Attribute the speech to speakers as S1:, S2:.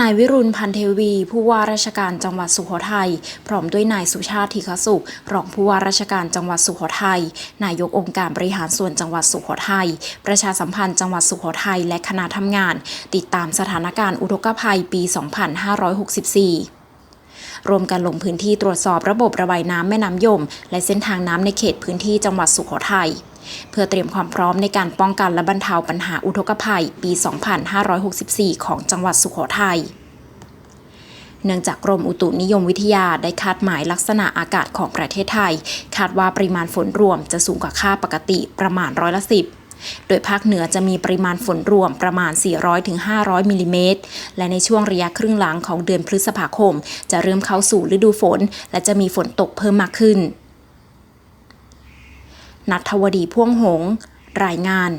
S1: นายวิรุณพันเทวี ผู้ว่าราชการจังหวัดสุโขทัยพร้อมด้วยนายสุชาติธีคสุขรองผู้ว่าราชการจังหวัดสุโขทัยนายกองค์การบริหารส่วนจังหวัดสุโขทัยประชาสัมพันธ์จังหวัดสุโขทัยและคณะทำงาน ติดตามสถานการณ์อุทกภัยปี 2564รวมกันลงพื้นที่ตรวจสอบระบบระบายน้ำแม่น้ำยม และเส้นทางน้ำในเขตพื้นที่จังหวัดสุโขทัย เพื่อเตรียมความพร้อมในการป้องกันและบรรเทาปัญหาอุทกภัยปี 2564 ของจังหวัดสุโขทัยเนื่องจากกรมอุตุนิยมวิทยาได้คาดหมายลักษณะอากาศของประเทศไทย คาดว่าปริมาณฝนรวมจะสูงกว่าค่าปกติประมาณร้อยละสิบโดยภาคเหนือจะมีปริมาณฝนรวมประมาณ 400-500 มิลลิเมตร และในช่วงระยะครึ่งหลังของเดือนพฤษภาคม จะเริ่มเข้าสู่ฤดูฝน และจะมีฝนตกเพิ่มมากขึ้น นัทวดีพ่วงหง รายงาน